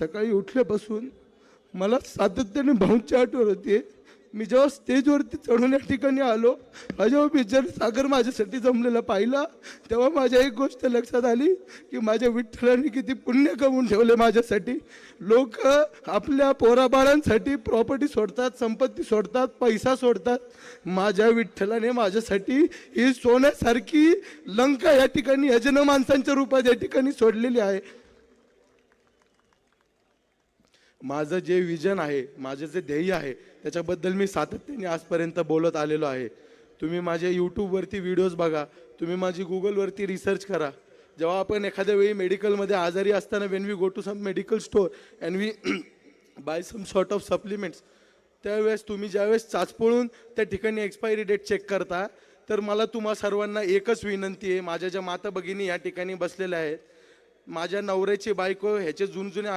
सकाळी उठल्यापासून मला सातत्याने भाऊंची आठवण होते. मी जेव्हा स्टेजवरती चढून या ठिकाणी आलो माझ्या जेव्हा बिचार सागर माझ्यासाठी जमलेला पाहिला. तेव्हा माझ्या एक गोष्ट लक्षात आली की माझ्या विठ्ठलाने किती पुण्य कमवून ठेवले माझ्यासाठी. लोक आपल्या पोराबाळांसाठी प्रॉपर्टी सोडतात संपत्ती सोडतात पैसा सोडतात. माझ्या विठ्ठलाने माझ्यासाठी ही सोन्यासारखी लंका या ठिकाणी यजन माणसांच्या रूपात या ठिकाणी सोडलेली आहे. माझं जे विजन आहे माझं जे ध्येय आहे त्याच्याबद्दल मी सातत्याने आजपर्यंत बोलत आलेलो आहे. तुम्ही माझे यूट्यूबवरती व्हिडिओज बघा तुम्ही माझी गुगलवरती रिसर्च करा. जेव्हा आपण एखाद्या वेळी मेडिकलमध्ये आजारी असताना when we go to some medical store and we buy some sort of supplements त्यावेळेस तुम्ही ज्यावेळेस चाचपळून त्या ठिकाणी एक्सपायरी डेट चेक करता तर मला तुम्हा सर्वांना एकच विनंती आहे माझ्या ज्या माता भगिनी या ठिकाणी बसलेल्या आहेत माझ्या नवऱ्याची बायको ह्याचे जुनजुने